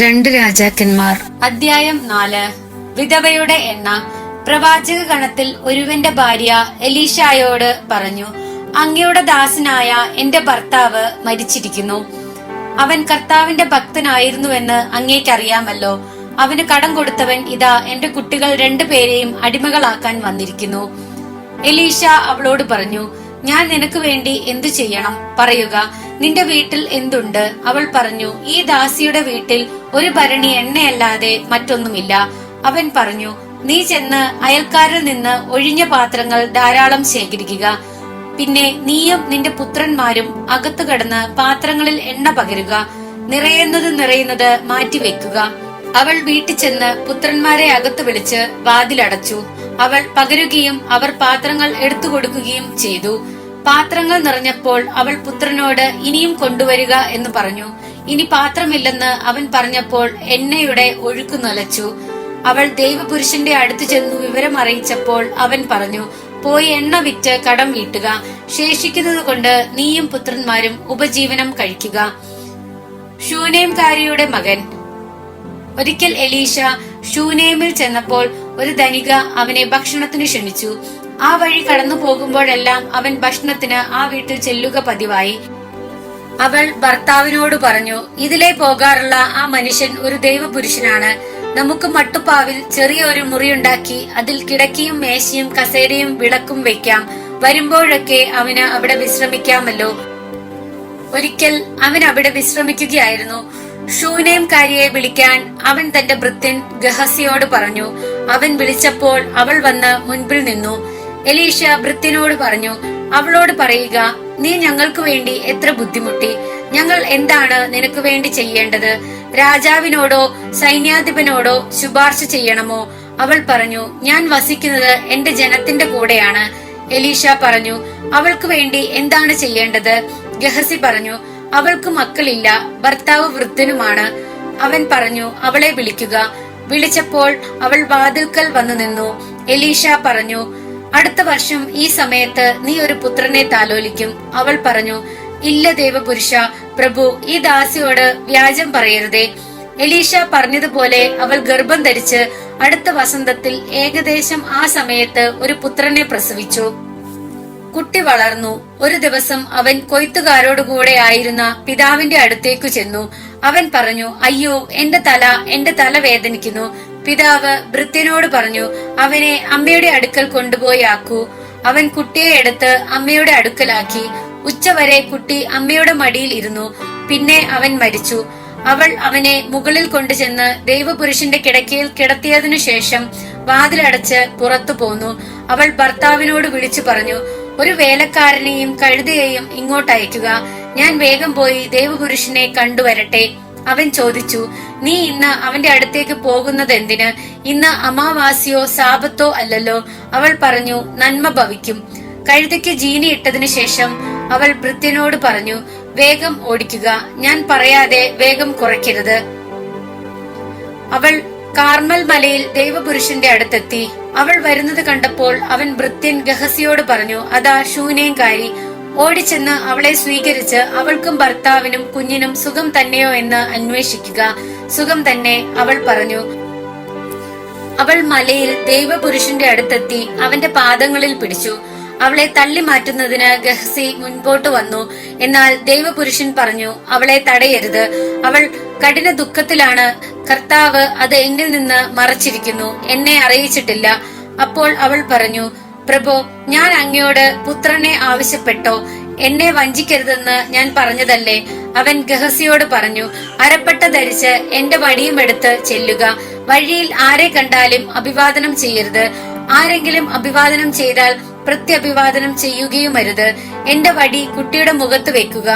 രണ്ട് രാജാക്കന്മാർ. അധ്യായം നാല്. വിധവയുടെ എണ്ണ. പ്രവാചക ഗണത്തിൽ ഒരുവന്റെ ഭാര്യ എലീഷായോട് പറഞ്ഞു അങ്ങയുടെ ദാസനായ എന്റെ ഭർത്താവ് മരിച്ചിരിക്കുന്നു. അവൻ കർത്താവിന്റെ ഭക്തനായിരുന്നുവെന്ന് അങ്ങേക്കറിയാമല്ലോ. അവന് കടം കൊടുത്തവൻ ഇതാ എന്റെ കുട്ടികൾ രണ്ടുപേരെയും അടിമകളാക്കാൻ വന്നിരിക്കുന്നു. എലീഷ അവളോട് പറഞ്ഞു ഞാൻ നിനക്ക് വേണ്ടി എന്തു ചെയ്യണം? പറയുക നിന്റെ വീട്ടിൽ എന്തുണ്ട്? അവൾ പറഞ്ഞു ഈ ദാസിയുടെ വീട്ടിൽ ഒരു ഭരണി എണ്ണയല്ലാതെ മറ്റൊന്നുമില്ല. അവൻ പറഞ്ഞു നീ ചെന്ന് അയൽക്കാരിൽ നിന്ന് ഒഴിഞ്ഞ പാത്രങ്ങൾ ധാരാളം ശേഖരിക്കുക. പിന്നെ നീയും നിന്റെ പുത്രന്മാരും അകത്തു കടന്ന് പാത്രങ്ങളിൽ എണ്ണ പകരുക. നിറയുന്നത് നിറയുന്നത് മാറ്റിവെക്കുക. അവൾ വീട്ടിൽ ചെന്ന് പുത്രന്മാരെ അകത്ത് വിളിച്ച് വാതിലടച്ചു. അവൾ പകരുകയും അവർ പാത്രങ്ങൾ എടുത്തു കൊടുക്കുകയും ചെയ്തു. പാത്രങ്ങൾ നിറഞ്ഞപ്പോൾ അവൾ പുത്രനോട് ഇനിയും കൊണ്ടുവരിക എന്ന് പറഞ്ഞു. ഇനി പാത്രമില്ലെന്ന് അവൻ പറഞ്ഞപ്പോൾ എണ്ണയുടെ ഒഴുക്ക് നിലച്ചു. അവൾ ദൈവപുരുഷന്റെ അടുത്ത് ചെന്നു വിവരം അറിയിച്ചപ്പോൾ അവൻ പറഞ്ഞു പോയി എണ്ണ വിറ്റ് കടം വീട്ടുക. ശേഷിക്കുന്നത് കൊണ്ട് നീയും പുത്രന്മാരും ഉപജീവനം കഴിക്കുക. ഷൂനേംകാരിയുടെ മകൻ. ഒരിക്കൽ എലീഷ ഷൂനേമിൽ ചെന്നപ്പോൾ ഒരു ധനിക അവനെ ഭക്ഷണത്തിന് ക്ഷണിച്ചു. ആ വഴി കടന്നു പോകുമ്പോഴെല്ലാം അവൻ ഭക്ഷണത്തിന് ആ വീട്ടിൽ ചെല്ലുക പതിവായി. അവൾ ഭർത്താവിനോട് പറഞ്ഞു ഇതിലെ പോകാറുള്ള ആ മനുഷ്യൻ ഒരു ദൈവപുരുഷനാണ്. നമുക്ക് മട്ടുപ്പാവിൽ ചെറിയ ഒരു മുറിയുണ്ടാക്കി അതിൽ കിടക്കിയും മേശയും കസേരയും വിളക്കും വെക്കാം. വരുമ്പോഴൊക്കെ അവന് അവിടെ വിശ്രമിക്കാമല്ലോ. ഒരിക്കൽ അവൻ അവിടെ വിശ്രമിക്കുകയായിരുന്നു. ഷൂനേംകാരിയെ വിളിക്കാൻ അവൻ തന്റെ ഭൃത്യൻ ഗഹസിയോട് പറഞ്ഞു. അവൻ വിളിച്ചപ്പോൾ അവൾ വന്ന് മുൻപിൽ നിന്നു. എലീഷ വൃത്തിനോട് പറഞ്ഞു അവളോട് പറയുക നീ ഞങ്ങൾക്ക് വേണ്ടി എത്ര ബുദ്ധിമുട്ടി. ഞങ്ങൾ എന്താണ് നിനക്ക് വേണ്ടി ചെയ്യേണ്ടത്? രാജാവിനോടോ സൈന്യാധിപനോടോ ശുപാർശ ചെയ്യണമോ? അവൾ പറഞ്ഞു ഞാൻ വസിക്കുന്നത് എന്റെ ജനത്തിന്റെ കൂടെയാണ്. എലീഷ പറഞ്ഞു അവൾക്ക് വേണ്ടി എന്താണ് ചെയ്യേണ്ടത്? ഗഹസി പറഞ്ഞു അവൾക്ക് മക്കളില്ല ഭർത്താവ് വൃദ്ധനുമാണ്. അവൻ പറഞ്ഞു അവളെ വിളിക്കുക. വിളിച്ചപ്പോൾ അവൾ വാതിൽക്കൽ വന്നു നിന്നു. എലീഷ പറഞ്ഞു അടുത്ത വർഷം ഈ സമയത്ത് നീ ഒരു പുത്രനെ താലോലിക്കും. അവൾ പറഞ്ഞു ഇല്ല ദേവപുരുഷ പ്രഭു ഈ ദാസിയോട് വ്യാജം പറയരുതേ. എലീഷ പറഞ്ഞതുപോലെ അവൾ ഗർഭം ധരിച്ച് അടുത്ത വസന്തത്തിൽ ഏകദേശം ആ സമയത്ത് ഒരു പുത്രനെ പ്രസവിച്ചു. കുട്ടി വളർന്നു. ഒരു ദിവസം അവൻ കൊയ്ത്തുകാരോടുകൂടെ ആയിരുന്ന പിതാവിന്റെ അടുത്തേക്കു ചെന്നു. അവൻ പറഞ്ഞു അയ്യോ എന്റെ തല എന്റെ തല വേദനിക്കുന്നു. പിതാവ് ഭൃത്യനോട് പറഞ്ഞു അവനെ അമ്മയുടെ അടുക്കൽ കൊണ്ടുപോയി ആക്കൂ. അവൻ കുട്ടിയെ എടുത്ത് അമ്മയുടെ അടുക്കലാക്കി. ഉച്ചവരെ കുട്ടി അമ്മയുടെ മടിയിൽ ഇരുന്നു. പിന്നെ അവൻ മരിച്ചു. അവൾ അവനെ മുകളിൽ കൊണ്ടുചെന്ന് ദൈവപുരുഷന്റെ കിടക്കയിൽ കിടത്തിയതിനു ശേഷം വാതിലടച്ച് പുറത്തു പോന്നു. അവൾ ഭർത്താവിനോട് വിളിച്ചു പറഞ്ഞു ഒരു വേലക്കാരനെയും കഴുതയെയും ഇങ്ങോട്ട് അയക്കുക ഞാൻ വേഗം പോയി ദേവപുരുഷനെ കണ്ടുവരട്ടെ. അവൻ ചോദിച്ചു നീ ഇന്ന് അവന്റെ അടുത്തേക്ക് പോകുന്നത് എന്തിന്? ഇന്ന് അമാവാസിയോ സാപത്തോ അല്ലല്ലോ. അവൾ പറഞ്ഞു നന്മ ഭവിക്കും. കഴുതയ്ക്ക് ജീനി ഇട്ടതിനു ശേഷം അവൾ ഭൃത്യനോട് പറഞ്ഞു വേഗം ഓടിക്കുക ഞാൻ പറയാതെ വേഗം കുറയ്ക്കരുത്. അവൾ കാർമൽ മലയിൽ ദൈവപുരുഷന്റെ അടുത്തെത്തി. അവൾ വരുന്നത് കണ്ടപ്പോൾ അവൻ ഭൃത്യൻ ഗഹസിയോട് പറഞ്ഞു അതാ ശൂനേങ്കാരി ഓടിച്ചെന്ന് അവളെ സ്വീകരിച്ച് അവൾക്കും ഭർത്താവിനും കുഞ്ഞിനും സുഖം തന്നെയോ എന്ന് അന്വേഷിക്കുക. സുഖം തന്നെ അവൾ പറഞ്ഞു. അവൾ മലയിൽ ദൈവപുരുഷന്റെ അടുത്തെത്തി അവന്റെ പാദങ്ങളിൽ പിടിച്ചു. അവളെ തള്ളി മാറ്റുന്നതിന് ഗഹസി മുൻപോട്ട് വന്നു. എന്നാൽ ദൈവപുരുഷൻ പറഞ്ഞു അവളെ തടയരുത്. അവൾ കഠിന ദുഃഖത്തിലാണ്. കർത്താവ് അത് എന്നിൽ നിന്ന് മറച്ചിരിക്കുന്നു. എന്നെ അറിയിച്ചിട്ടില്ല. അപ്പോൾ അവൾ പറഞ്ഞു പ്രഭോ ഞാൻ അങ്ങയോട് പുത്രനെ ആവശ്യപ്പെട്ടോ? എന്നെ വഞ്ചിക്കരുതെന്ന് ഞാൻ പറഞ്ഞതല്ലേ? അവൻ ഗഹസിയോട് പറഞ്ഞു അരപ്പട്ട ധരിച്ച് എന്റെ വടിയും എടുത്ത് ചെല്ലുക. വഴിയിൽ ആരെ കണ്ടാലും അഭിവാദനം ചെയ്യരുത്. ആരെങ്കിലും അഭിവാദനം ചെയ്താൽ പ്രത്യഭിവാദനം ചെയ്യുകയുമരുത്. എന്റെ വടി കുട്ടിയുടെ മുഖത്ത് വെക്കുക.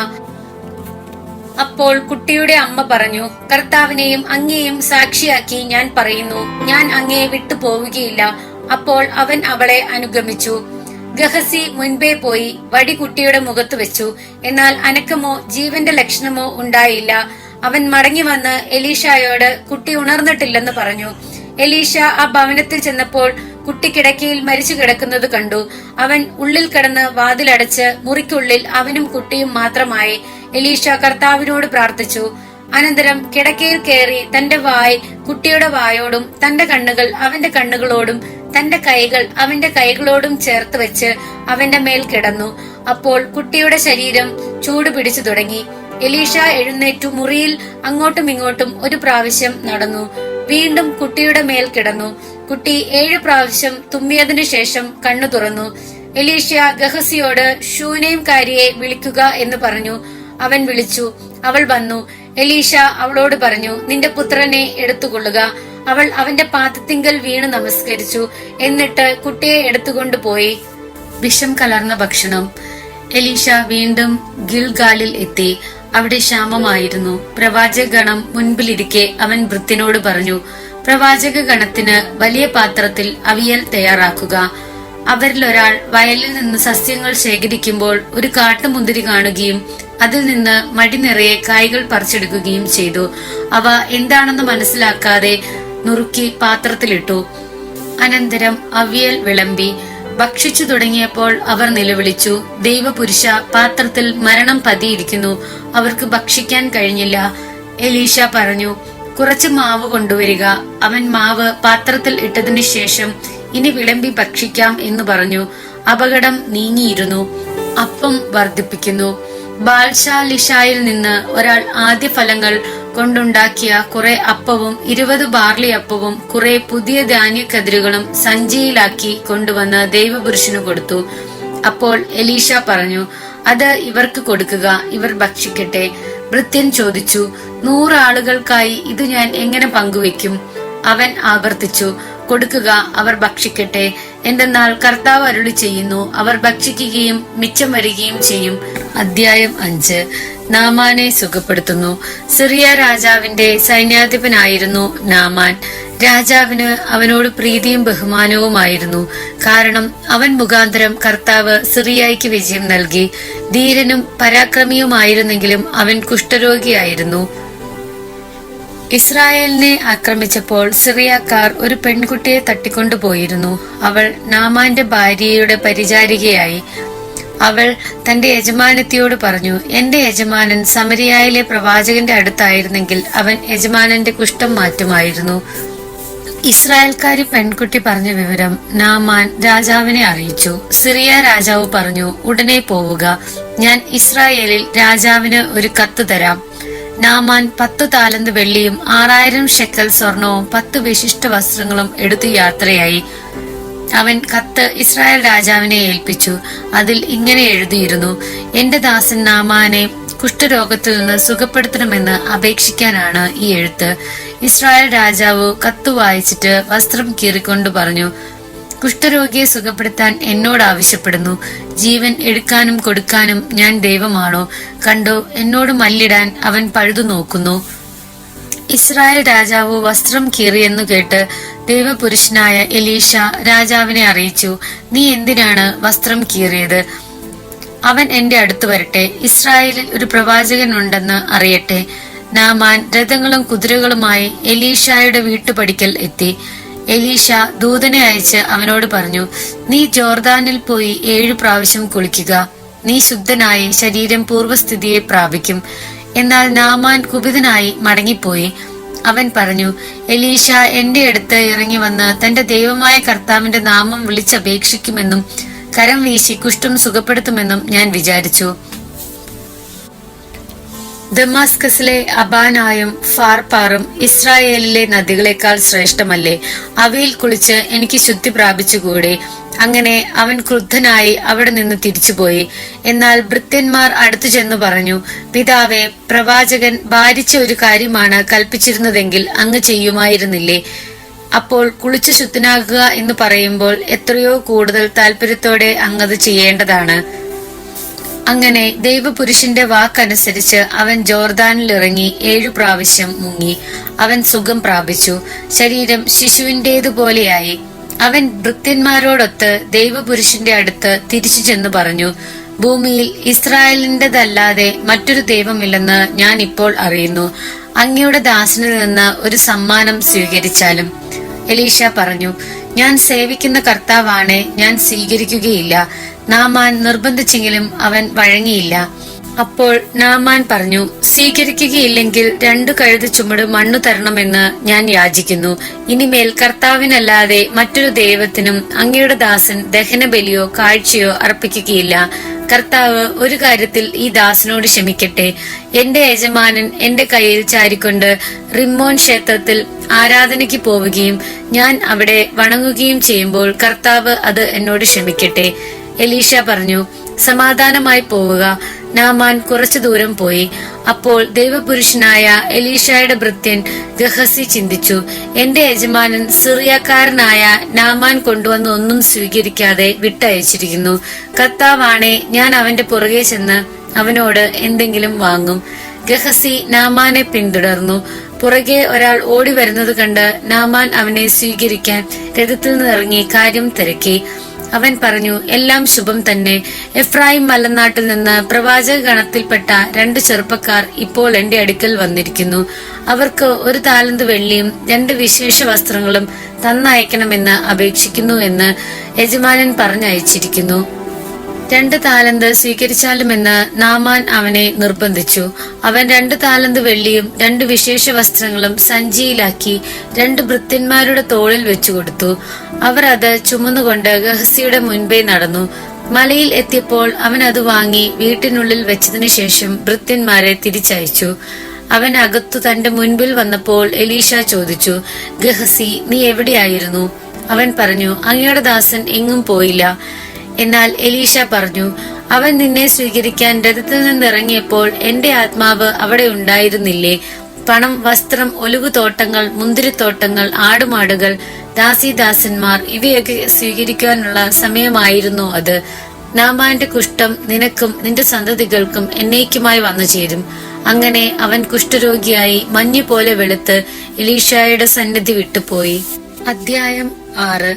അപ്പോൾ കുട്ടിയുടെ അമ്മ പറഞ്ഞു കർത്താവിനെയും അങ്ങയെയും സാക്ഷിയാക്കി ഞാൻ പറയുന്നു. ഞാൻ അങ്ങയെ വിട്ടു പോവുകയില്ല അപ്പോൾ അവൻ അവളെ അനുഗമിച്ചു. ഗഹസി മുൻപേ പോയി വടി കുട്ടിയുടെ മുഖത്ത് വെച്ചു. എന്നാൽ അനക്കമോ ജീവന്റെ ലക്ഷണമോ ഉണ്ടായില്ല. അവൻ മടങ്ങി വന്ന് എലീഷായോട് കുട്ടി ഉണർന്നിട്ടില്ലെന്ന് പറഞ്ഞു. എലീഷ ആ ഭവനത്തിൽ ചെന്നപ്പോൾ കുട്ടി കിടക്കയിൽ മരിച്ചു കിടക്കുന്നത് കണ്ടു. അവൻ ഉള്ളിൽ കിടന്ന് വാതിലടച്ച് മുറിക്കുള്ളിൽ അവനും കുട്ടിയും മാത്രമായി. എലീഷ കർത്താവിനോട് പ്രാർത്ഥിച്ചു. അനന്തരം കിടക്കയിൽ കയറി തന്റെ വായ് കുട്ടിയുടെ വായോടും തന്റെ കണ്ണുകൾ അവന്റെ കണ്ണുകളോടും തന്റെ കൈകൾ അവന്റെ കൈകളോടും ചേർത്ത് വെച്ച് അവന്റെ മേൽ കിടന്നു. അപ്പോൾ കുട്ടിയുടെ ശരീരം ചൂട് പിടിച്ചു തുടങ്ങി. എലീഷ എഴുന്നേറ്റു മുറിയിൽ അങ്ങോട്ടും ഇങ്ങോട്ടും ഒരു പ്രാവശ്യം നടന്നു. വീണ്ടും കുട്ടിയുടെ മേൽ കിടന്നു. കുട്ടി ഏഴ് പ്രാവശ്യം തുമ്മിയതിനു ശേഷം കണ്ണു തുറന്നു. എലീഷ ഗഹസിയോട് ശൂനേംകാരിയെ വിളിക്കുക എന്ന് പറഞ്ഞു. അവൻ വിളിച്ചു. അവൾ വന്നു. എലീഷ അവളോട് പറഞ്ഞു നിന്റെ പുത്രനെ എടുത്തുകൊള്ളുക. അവൾ അവന്റെ പാദത്തിങ്കൽ വീണ് നമസ്കരിച്ചു. എന്നിട്ട് കുട്ടിയെ എടുത്തുകൊണ്ടുപോയി വിഷം കലർന്ന ഭക്ഷണം. എലീഷ വീണ്ടും ഗിൽഗാലിൽ എത്തി. അവിടെ ക്ഷാമമായിരുന്നു. പ്രവാചക ഗണം മുൻപിലിരിക്കെ അവൻ വൃത്തിനോട് പറഞ്ഞു പ്രവാചക ഗണത്തിന് വലിയ പാത്രത്തിൽ അവിയൽ തയ്യാറാക്കുക. അവരിൽ ഒരാൾ വയലിൽ നിന്ന് സസ്യങ്ങൾ ശേഖരിക്കുമ്പോൾ ഒരു കാട്ടുമുന്തിരി കാണുകയും അതിൽ നിന്ന് മടി നിറയെ കായ്കൾ പറിച്ചെടുക്കുകയും ചെയ്തു. അവ എന്താണെന്ന് മനസ്സിലാക്കാതെ നുറുക്കി പാത്രത്തിലിട്ടു. അനന്തരം അവിയൽ വിളമ്പി ഭക്ഷിച്ചു തുടങ്ങിയപ്പോൾ അവർ നിലവിളിച്ചു ദൈവപുരുഷ പാത്രത്തിൽ മരണം പതിയിരിക്കുന്നു. അവർക്ക് ഭക്ഷിക്കാൻ കഴിഞ്ഞില്ല. എലീഷ പറഞ്ഞു കുറച്ച് മാവ് കൊണ്ടുവരിക. അവൻ മാവ് പാത്രത്തിൽ ഇട്ടതിനു ശേഷം ഇനി വിളമ്പി ഭക്ഷിക്കാം എന്ന് പറഞ്ഞു. അപകടം നീങ്ങിയിരുന്നു. അപ്പം വർദ്ധിപ്പിക്കുന്നു. ബാൽഷാലിഷായിൽ നിന്ന് ഒരാൾ ആദ്യ ഫലങ്ങൾ കൊണ്ടുണ്ടാക്കിയ കുറെ അപ്പവും ഇരുപത് ബാർലി അപ്പവും കുറെ പുതിയ ധാന്യക്കതിരുകളും സഞ്ചിയിലാക്കി കൊണ്ടുവന്ന് ദൈവപുരുഷന് കൊടുത്തു. അപ്പോൾ എലീഷ പറഞ്ഞു അത് ഇവർക്ക് കൊടുക്കുക ഇവർ ഭക്ഷിക്കട്ടെ. വൃത്യൻ ചോദിച്ചു നൂറാളുകൾക്കായി ഇത് ഞാൻ എങ്ങനെ പങ്കുവെക്കും? അവൻ ആവർത്തിച്ചു കൊടുക്കുക അവർ ഭക്ഷിക്കട്ടെ. എന്തെന്നാൽ കർത്താവ് അരുളി ചെയ്യുന്നു അവർ ഭക്ഷിക്കുകയും മിച്ചം വരികയും ചെയ്യും. അധ്യായം അഞ്ച്. നാമാനെ സുഖപ്പെടുത്തുന്നു. സിറിയ രാജാവിന്റെ സൈന്യാധിപനായിരുന്നു നാമാൻ. രാജാവിന് അവനോട് പ്രീതിയും ബഹുമാനവുമായിരുന്നു. കാരണം അവൻ മുഖാന്തരം കർത്താവ് സിറിയായിക്ക് വിജയം നൽകി. ധീരനും പരാക്രമിയുമായിരുന്നെങ്കിലും അവൻ കുഷ്ഠരോഗിയായിരുന്നു. ഇസ്രായേലിനെ ആക്രമിച്ചപ്പോൾ സിറിയക്കാർ ഒരു പെൺകുട്ടിയെ തട്ടിക്കൊണ്ടുപോയിരുന്നു. അവൾ നാമാന്റെ ഭാര്യയുടെ പരിചാരികയായി. അവൾ തന്റെ യജമാനത്തിയോട് പറഞ്ഞു എന്റെ യജമാനൻ സമരിയായിലെ പ്രവാചകന്റെ അടുത്തായിരുന്നെങ്കിൽ അവൻ യജമാനന്റെ കുഷ്ഠം മാറ്റുമായിരുന്നു ഇസ്രായേൽക്കാരി പെൺകുട്ടി പറഞ്ഞ വിവരം നാമാൻ രാജാവിനെ അറിയിച്ചു. സിറിയ രാജാവ് പറഞ്ഞു ഉടനെ പോവുക. ഞാൻ ഇസ്രായേലിൽ രാജാവിന് ഒരു കത്ത് തരാം. നാമാൻ പത്ത് താലന്ത് വെള്ളിയും ആറായിരം ഷെക്കൽ സ്വർണവും പത്ത് വിശിഷ്ട വസ്ത്രങ്ങളും എടുത്തു യാത്രയായി. അവൻ കത്ത് ഇസ്രായേൽ രാജാവിനെ ഏൽപ്പിച്ചു. അതിൽ ഇങ്ങനെ എഴുതിയിരുന്നു എന്റെ ദാസൻ നാമാനെ കുഷ്ഠരോഗത്തിൽ നിന്ന് സുഖപ്പെടുത്തണമെന്ന് അപേക്ഷിക്കാനാണ് ഈ എഴുത്ത്. ഇസ്രായേൽ രാജാവ് കത്ത് വായിച്ചിട്ട് വസ്ത്രം കീറിക്കൊണ്ട് പറഞ്ഞു കുഷ്ഠരോഗിയെ സുഖപ്പെടുത്താൻ എന്നോട് ആവശ്യപ്പെടുന്നു. ജീവൻ എടുക്കാനും കൊടുക്കാനും ഞാൻ ദൈവമാണോ? കണ്ടോ എന്നോട് മല്ലിടാൻ അവൻ പഴുതു നോക്കുന്നു. ഇസ്രായേൽ രാജാവ് വസ്ത്രം കീറിയെന്നു കേട്ട് ദൈവപുരുഷനായ എലീഷ രാജാവിനെ അറിയിച്ചു നീ എന്തിനാണ് വസ്ത്രം കീറിയത്? അവൻ എന്റെ അടുത്ത് വരട്ടെ ഇസ്രായേലിൽ ഒരു പ്രവാചകൻ ഉണ്ടെന്ന് അറിയട്ടെ. നാമാൻ രഥങ്ങളും കുതിരകളുമായി എലീഷായുടെ വീട്ടുപടിക്കൽ എത്തി. എലീഷ ദൂതനെ അയച്ച് അവനോട് പറഞ്ഞു നീ ജോർദാനിൽ പോയി ഏഴു പ്രാവശ്യം കുളിക്കുക. നീ ശുദ്ധനായി ശരീരം പൂർവസ്ഥിതിയെ പ്രാപിക്കും. എന്നാൽ നാമാൻ കുപിതനായി മടങ്ങിപ്പോയി. അവൻ പറഞ്ഞു എലീഷ എന്റെ അടുത്ത് ഇറങ്ങി വന്ന് തന്റെ ദൈവമായ കർത്താവിന്റെ നാമം വിളിച്ചപേക്ഷിക്കുമെന്നും കരം വീശി കുഷ്ഠം സുഖപ്പെടുത്തുമെന്നും ഞാൻ വിചാരിച്ചു. ദമാസ്കസിലെ അബാനായും ഫാർപാറും ഇസ്രായേലിലെ നദികളെക്കാൾ ശ്രേഷ്ഠമല്ലേ? അവയിൽ കുളിച്ച് എനിക്ക് ശുദ്ധി പ്രാപിച്ചുകൂടെ? അങ്ങനെ അവൻ ക്രുദ്ധനായി അവിടെ നിന്ന് തിരിച്ചുപോയി. എന്നാൽ ഭൃത്യന്മാർ അടുത്തു ചെന്നു പറഞ്ഞു പിതാവെ പ്രവാചകൻ ഭാരിച്ച ഒരു കാര്യമാണ് കൽപ്പിച്ചിരുന്നതെങ്കിൽ അങ്ങ് ചെയ്യുമായിരുന്നില്ലേ? അപ്പോൾ കുളിച്ചു ശുദ്ധനാകുക എന്ന് പറയുമ്പോൾ എത്രയോ കൂടുതൽ താല്പര്യത്തോടെ അങ്ങത് ചെയ്യേണ്ടതാണ്. അങ്ങനെ ദൈവപുരുഷന്റെ വാക്കനുസരിച്ച് അവൻ ജോർദാനിൽ ഇറങ്ങി ഏഴു പ്രാവശ്യം മുങ്ങി. അവൻ സുഖം പ്രാപിച്ചു. ശരീരം ശിശുവിന്റേതുപോലെയായി. അവൻ ഭൃത്യന്മാരോടൊത്ത് ദൈവപുരുഷന്റെ അടുത്ത് തിരിച്ചു ചെന്ന് പറഞ്ഞു ഭൂമിയിൽ ഇസ്രായേലിന്റെതല്ലാതെ മറ്റൊരു ദൈവമില്ലെന്ന് ഞാൻ ഇപ്പോൾ അറിയുന്നു. അങ്ങയുടെ ദാസനിൽ നിന്ന് ഒരു സമ്മാനം സ്വീകരിച്ചാലും. എലീഷ പറഞ്ഞു ഞാൻ സേവിക്കുന്ന കർത്താവാണ് ഞാൻ സ്വീകരിക്കുകയില്ല. നാമാൻ നിർബന്ധിച്ചെങ്കിലും അവൻ വഴങ്ങിയില്ല. അപ്പോൾ നാമാൻ പറഞ്ഞു സ്വീകരിക്കുകയില്ലെങ്കിൽ രണ്ടു കഴുത ചുമട് മണ്ണു തരണമെന്ന് ഞാൻ യാചിക്കുന്നു. ഇനിമേൽ കർത്താവിനല്ലാതെ മറ്റൊരു ദൈവത്തിനും അങ്ങയുടെ ദാസൻ ദഹനബലിയോ കാഴ്ചയോ അർപ്പിക്കുകയില്ല. കർത്താവ് ഒരു കാര്യത്തിൽ ഈ ദാസനോട് ക്ഷമിക്കട്ടെ. എന്റെ യജമാനൻ എന്റെ കയ്യിൽ ചാരിക്കൊണ്ട് റിമ്മോൻ ക്ഷേത്രത്തിൽ ആരാധനയ്ക്ക് പോവുകയും ഞാൻ അവിടെ വണങ്ങുകയും ചെയ്യുമ്പോൾ കർത്താവ് അത് എന്നോട് ക്ഷമിക്കട്ടെ. എലീഷ പറഞ്ഞു സമാധാനമായി പോവുക. നാമാൻ കുറച്ചു ദൂരം പോയി. അപ്പോൾ ദൈവപുരുഷനായ എലീഷയുടെ ഭൃത്യൻ ഗഹസി ചിന്തിച്ചു. എന്റെ യജമാനൻ സിറിയക്കാരനായ നാമാൻ കൊണ്ടുവന്ന് ഒന്നും സ്വീകരിക്കാതെ വിട്ടയച്ചിരിക്കുന്നു. കർത്താവാണെ ഞാൻ അവന്റെ പുറകെ ചെന്ന് അവനോട് എന്തെങ്കിലും വാങ്ങും ഗഹസി നാമാനെ പിന്തുടർന്നു. പുറകെ ഒരാൾ ഓടി വരുന്നത് കണ്ട് നാമാൻ അവനെ സ്വീകരിക്കാൻ രഥത്തിൽ നിന്നിറങ്ങി കാര്യം തിരക്കി. അവൻ പറഞ്ഞു എല്ലാം ശുഭം തന്നെ. എഫ്രായിം മലനാട്ടിൽ നിന്ന് പ്രവാചക ഗണത്തിൽപ്പെട്ട രണ്ട് ചെറുപ്പക്കാർ ഇപ്പോൾ എന്റെ അടുക്കൽ വന്നിരിക്കുന്നു. അവർക്ക് ഒരു താലന്ത് വെള്ളിയും രണ്ട് വിശേഷ വസ്ത്രങ്ങളും തന്നയക്കണമെന്ന് അപേക്ഷിക്കുന്നു എന്ന് യജമാനൻ പറഞ്ഞയച്ചിരിക്കുന്നു. രണ്ട് താലന്ത് സ്വീകരിച്ചാലുമെന്ന് നാമാൻ അവനെ നിർബന്ധിച്ചു. അവൻ രണ്ട് താലന്ത് വെള്ളിയും രണ്ട് വിശേഷ വസ്ത്രങ്ങളും സഞ്ചിയിലാക്കി രണ്ട് ഭൃത്യന്മാരുടെ തോളിൽ വെച്ചു കൊടുത്തു അവർ അത് ചുമന്നുകൊണ്ട് ഗഹസിയുടെ മുൻപേ നടന്നു. മലയിൽ എത്തിയപ്പോൾ അവൻ അത് വാങ്ങി വീട്ടിനുള്ളിൽ വെച്ചതിനു ശേഷം ഭൃത്യന്മാരെ തിരിച്ചയച്ചു. അവൻ അകത്തു തന്റെ മുൻപിൽ വന്നപ്പോൾ എലീഷ ചോദിച്ചു ഗഹസി നീ എവിടെയായിരുന്നു? അവൻ പറഞ്ഞു അങ്ങയുടെ ദാസൻ എങ്ങും പോയില്ല. എന്നാൽ എലീഷ പറഞ്ഞു അവൻ നിന്നെ സ്വീകരിക്കാൻ രഥത്തിൽ നിന്നിറങ്ങിയപ്പോൾ എന്റെ ആത്മാവ് അവിടെ ഉണ്ടായിരുന്നില്ലേ? പണം വസ്ത്രം ഒലുകുതോട്ടങ്ങൾ മുന്തിരിത്തോട്ടങ്ങൾ ആടുമാടുകൾ ദാസിദാസന്മാർ ഇവയൊക്കെ സ്വീകരിക്കാനുള്ള സമയമായിരുന്നു അത്. നാമാന്റെ കുഷ്ഠം നിനക്കും നിന്റെ സന്തതികൾക്കും എന്നേക്കുമായി വന്നു ചേരും. അങ്ങനെ അവൻ കുഷ്ഠരോഗിയായി മഞ്ഞു പോലെ വെളുത്ത് എലീഷായുടെ സന്നിധി വിട്ടുപോയി. അധ്യായം ആറ്.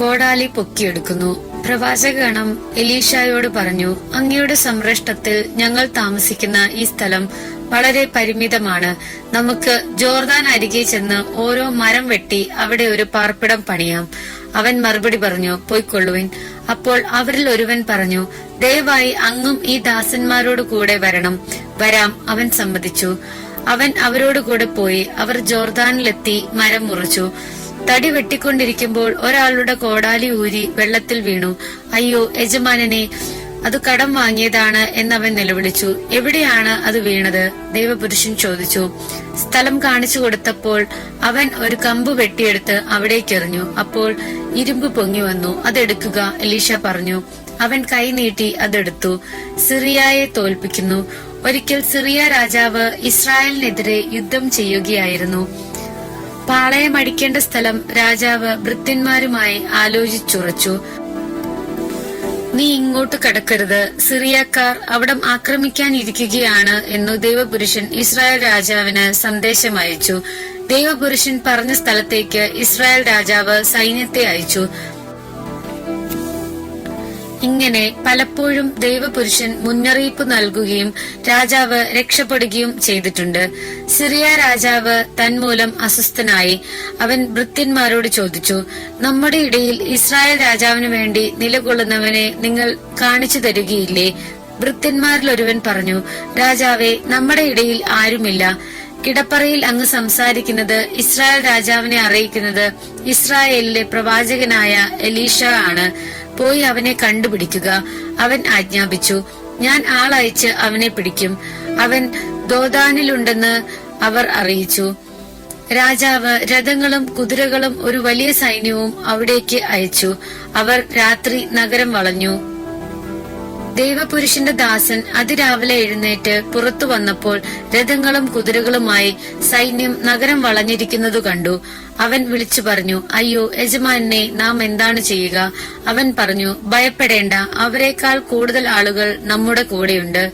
കോടാലി പൊക്കിയെടുക്കുന്നു. പ്രവാചകഗണം എലീഷായോട് പറഞ്ഞു അങ്ങയുടെ സംരക്ഷണത്തിൽ ഞങ്ങൾ താമസിക്കുന്ന ഈ സ്ഥലം വളരെ പരിമിതമാണ്. നമുക്ക് ജോർദാൻ അരികെ ചെന്ന് ഓരോ മരം വെട്ടി അവിടെ ഒരു പാർപ്പിടം പണിയാം. അവൻ മറുപടി പറഞ്ഞു പോയിക്കൊള്ളുവിൻ. അപ്പോൾ അവരിൽ ഒരുവൻ പറഞ്ഞു ദയവായി അങ്ങും ഈ ദാസന്മാരോട് കൂടെ വരണം. വരാം അവൻ സമ്മതിച്ചു. അവൻ അവരോടുകൂടെ പോയി അവർ ജോർദാനിലെത്തി മരം മുറിച്ചു. തടി വെട്ടിക്കൊണ്ടിരിക്കുമ്പോൾ ഒരാളുടെ കോടാലി ഊരി വെള്ളത്തിൽ വീണു. അയ്യോ യജമാനനെ അത് കടം വാങ്ങിയതാണ് എന്നവൻ നിലവിളിച്ചു. എവിടെയാണ് അത് വീണത്? ദൈവപുരുഷൻ ചോദിച്ചു. സ്ഥലം കാണിച്ചു കൊടുത്തപ്പോൾ അവൻ ഒരു കമ്പ് വെട്ടിയെടുത്ത് അവിടേക്കെറിഞ്ഞു. അപ്പോൾ ഇരുമ്പ് പൊങ്ങി വന്നു. അതെടുക്കുക എലീഷ പറഞ്ഞു. അവൻ കൈ നീട്ടി അതെടുത്തു. സിറിയയെ തോൽപ്പിക്കുന്നു. ഒരിക്കൽ സിറിയ രാജാവ് ഇസ്രായേലിനെതിരെ യുദ്ധം ചെയ്യുകയായിരുന്നു. പാളയമടിക്കേണ്ട സ്ഥലം രാജാവ് ഭൃത്യന്മാരുമായി ആലോചിച്ചുറച്ചു. നീ ഇങ്ങോട്ട് കടക്കരുത്. സിറിയക്കാർ അവിടം ആക്രമിക്കാനിരിക്കുകയാണ് എന്നു ദൈവപുരുഷൻ ഇസ്രായേൽ രാജാവിന് സന്ദേശം അയച്ചു. ദൈവപുരുഷൻ പറഞ്ഞ സ്ഥലത്തേക്ക് ഇസ്രായേൽ രാജാവ് സൈന്യത്തെ അയച്ചു. ഇങ്ങനെ പലപ്പോഴും ദൈവപുരുഷൻ മുന്നറിയിപ്പ് നൽകുകയും രാജാവ് രക്ഷപ്പെടുകയും ചെയ്തിട്ടുണ്ട്. സിറിയ രാജാവ് തന്മൂലം അസ്വസ്ഥനായി. അവൻ ഭൃത്യന്മാരോട് ചോദിച്ചു നമ്മുടെ ഇടയിൽ ഇസ്രായേൽ രാജാവിന് വേണ്ടി നിലകൊള്ളുന്നവനെ നിങ്ങൾ കാണിച്ചു തരികയില്ലേ? ഭൃത്യന്മാരിൽ ഒരുവൻ പറഞ്ഞു രാജാവെ നമ്മുടെ ഇടയിൽ ആരുമില്ല. കിടപ്പറയിൽ അങ്ങ് സംസാരിക്കുന്നത് ഇസ്രായേൽ രാജാവിനെ അറിയിക്കുന്നത് ഇസ്രായേലിലെ പ്രവാചകനായ എലീഷ ആണ്. പോയി അവനെ കണ്ടുപിടിക്കുക. അവൻ ആജ്ഞാപിച്ചു. ഞാൻ ആളയച്ച് അവനെ പിടിക്കും. അവൻ ദോദാനിലുണ്ടെന്ന് അവർ അറിയിച്ചു. രാജാവ് രഥങ്ങളും കുതിരകളും ഒരു വലിയ സൈന്യവും അവിടേക്ക് അയച്ചു. അവർ രാത്രി നഗരം വളഞ്ഞു. ദൈവപുരുഷന്റെ ദാസൻ അതിരാവിലെ എഴുന്നേറ്റ് പുറത്തു വന്നപ്പോൾ രഥങ്ങളും കുതിരകളുമായി സൈന്യം നഗരം വളഞ്ഞിരിക്കുന്നതു കണ്ടു. അവൻ വിളിച്ചു പറഞ്ഞു അയ്യോ യജമാനെ നാം എന്താണ് ചെയ്യുക? അവൻ പറഞ്ഞു ഭയപ്പെടേണ്ട അവരെക്കാൾ കൂടുതൽ ആളുകൾ നമ്മുടെ കൂടെയുണ്ട്.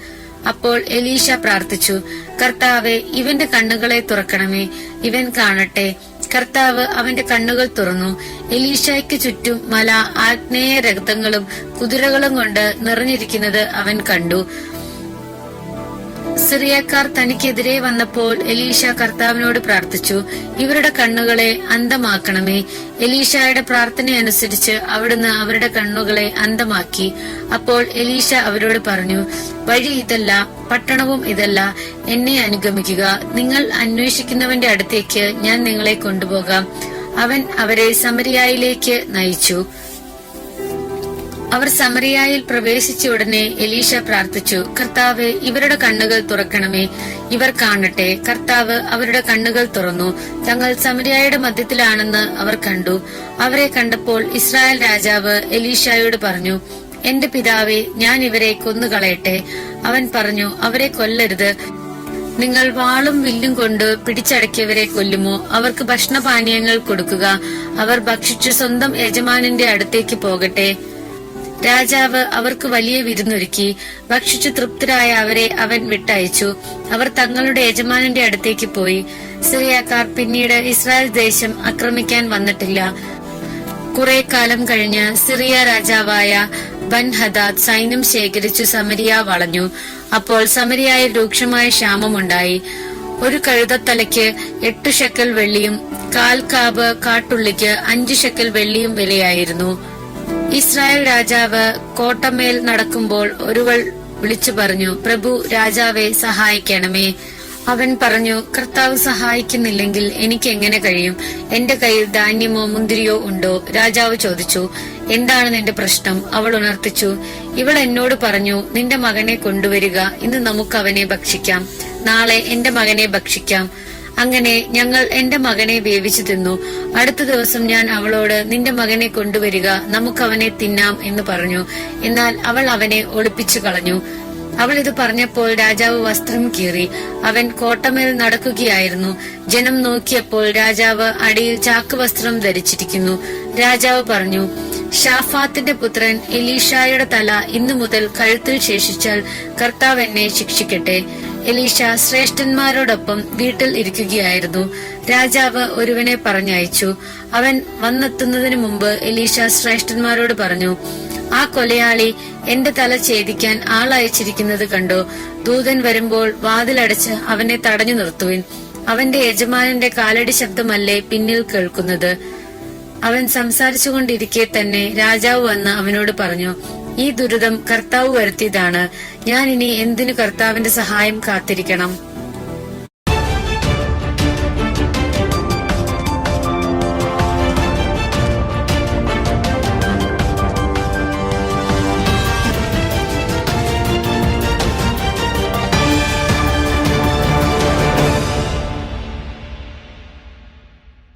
അപ്പോൾ എലീഷ പ്രാർത്ഥിച്ചു കർത്താവെ ഇവന്റെ കണ്ണുകളെ തുറക്കണമേ ഇവൻ കാണട്ടെ. കർത്താവ് അവന്റെ കണ്ണുകൾ തുറന്നു എലീഷയ്ക്ക് ചുറ്റും മല ആഗ്നേയ രക്തങ്ങളും കുതിരകളും കൊണ്ട് നിറഞ്ഞിരിക്കുന്നത് അവൻ കണ്ടു. സിറിയക്കാർ തനിക്കെതിരെ വന്നപ്പോൾ എലീഷ കർത്താവിനോട് പ്രാർത്ഥിച്ചു. ഇവരുടെ കണ്ണുകളെ അന്ധമാക്കണമേ. എലീഷയുടെ പ്രാർത്ഥനയനുസരിച്ച് അവിടുന്ന് അവരുടെ കണ്ണുകളെ അന്ധമാക്കി. അപ്പോൾ എലീഷ അവരോട് പറഞ്ഞു വഴി ഇതല്ല പട്ടണവും ഇതല്ല. എന്നെ അനുഗമിക്കുക. നിങ്ങൾ അന്വേഷിക്കുന്നവന്റെ അടുത്തേക്ക് ഞാൻ നിങ്ങളെ കൊണ്ടുപോകാം. അവൻ അവരെ സമരിയായിലേക്ക് നയിച്ചു. അവർ സമറിയായിൽ പ്രവേശിച്ച ഉടനെ എലീഷ പ്രാർത്ഥിച്ചു കർത്താവ് ഇവരുടെ കണ്ണുകൾ തുറക്കണമേ. ഇവർ കാണട്ടെ. കർത്താവ് അവരുടെ കണ്ണുകൾ തുറന്നു. തങ്ങൾ സമരിയായുടെ മധ്യത്തിലാണെന്ന് അവർ കണ്ടു. അവരെ കണ്ടപ്പോൾ ഇസ്രായേൽ രാജാവ് എലീഷയോട് പറഞ്ഞു എന്റെ പിതാവെ ഞാൻ ഇവരെ കൊന്നുകളയട്ടെ. അവൻ പറഞ്ഞു അവരെ കൊല്ലരുത്. നിങ്ങൾ വാളും വില്ലും കൊണ്ട് പിടിച്ചടക്കിയവരെ കൊല്ലുമോ? അവർക്ക് ഭക്ഷണപാനീയങ്ങൾ കൊടുക്കുക. അവർ ഭക്ഷിച്ച് സ്വന്തം യജമാനന്റെ അടുത്തേക്ക് പോകട്ടെ. രാജാവ് അവർക്ക് വലിയ വിരുന്നൊരുക്കി. ഭക്ഷിച്ചു തൃപ്തരായ അവരെ അവൻ വിട്ടയച്ചു. അവർ തങ്ങളുടെ യജമാനന്റെ അടുത്തേക്ക് പോയി. സിറിയക്കാർ പിന്നീട് ഇസ്രായേൽ ദേശം ആക്രമിക്കാൻ വന്നിട്ടില്ല. കുറെ കാലം കഴിഞ്ഞ് സിറിയ രാജാവായ ബൻ ഹദാദ് സൈന്യം ശേഖരിച്ചു സമരിയ വളഞ്ഞു. അപ്പോൾ സമരിയായിൽ രൂക്ഷമായ ക്ഷാമമുണ്ടായി. ഒരു കഴുതത്തലയ്ക്ക് എട്ട് ഷെക്കൽ വെള്ളിയും കാൽ കാബ് കാട്ടുള്ളിക്ക് അഞ്ചു ഷെക്കൽ വെള്ളിയും വിലയായിരുന്നു. ഇസ്രായേൽ രാജാവ് കോട്ടമേൽ നടക്കുമ്പോൾ ഒരുവൾ വിളിച്ചു പറഞ്ഞു പ്രഭു രാജാവെ സഹായിക്കണമേ. അവൻ പറഞ്ഞു കർത്താവ് സഹായിക്കുന്നില്ലെങ്കിൽ എനിക്ക് എങ്ങനെ കഴിയും? എന്റെ കയ്യിൽ ധാന്യമോ മുന്തിരിയോ ഉണ്ടോ? രാജാവ് ചോദിച്ചു എന്താണ് നിന്റെ പ്രശ്നം? അവൾ ഉണർത്തിച്ചു ഇവൾ എന്നോട് പറഞ്ഞു നിന്റെ മകനെ കൊണ്ടുവരിക ഇന്ന് നമുക്ക് അവനെ ഭക്ഷിക്കാം. നാളെ എന്റെ മകനെ ഭക്ഷിക്കാം. അങ്ങനെ ഞങ്ങൾ എന്റെ മകനെ വേവിച്ചു തിന്നു. അടുത്ത ദിവസം ഞാൻ അവളോട് നിന്റെ മകനെ കൊണ്ടുവരിക നമുക്ക് അവനെ തിന്നാം എന്ന് പറഞ്ഞു. എന്നാൽ അവൾ അവനെ ഒളിപ്പിച്ചു കളഞ്ഞു. അവൾ ഇത് പറഞ്ഞപ്പോൾ രാജാവ് വസ്ത്രം കീറി. അവൻ കോട്ടമേൽ നടക്കുകയായിരുന്നു. ജനം നോക്കിയപ്പോൾ രാജാവ് അടിയിൽ ചാക്ക് വസ്ത്രം ധരിച്ചിരിക്കുന്നു. രാജാവ് പറഞ്ഞു ഷാഫാത്തിന്റെ പുത്രൻ എലീഷായുടെ തല ഇന്നു മുതൽ കഴുത്തിൽ ശേഷിച്ചാൽ കർത്താവ് എന്നെ ശിക്ഷിക്കട്ടെ. എലീഷ ശ്രേഷ്ഠന്മാരോടൊപ്പം വീട്ടിൽ ഇരിക്കുകയായിരുന്നു. രാജാവ് ഒരുവനെ പറഞ്ഞയച്ചു. അവൻ വന്നെത്തുന്നതിന് മുമ്പ് എലീഷ ശ്രേഷ്ഠന്മാരോട് പറഞ്ഞു ആ കൊലയാളി എന്റെ തല ഛേദിക്കാൻ ആളയച്ചിരിക്കുന്നത് കണ്ടോ. ദൂതൻ വരുമ്പോൾ വാതിലടച്ച് അവനെ തടഞ്ഞു നിർത്തുവിൻ. അവന്റെ യജമാനന്റെ കാലടി ശബ്ദമല്ലേ പിന്നിൽ കേൾക്കുന്നത്? അവൻ സംസാരിച്ചുകൊണ്ടിരിക്കെ തന്നെ രാജാവ് വന്ന് അവനോട് പറഞ്ഞു ഈ ദുരിതം കർത്താവ് വരുത്തിയതാണ്. ഞാൻ ഇനി എന്തിനു കർത്താവിന്റെ സഹായം കാത്തിരിക്കണം?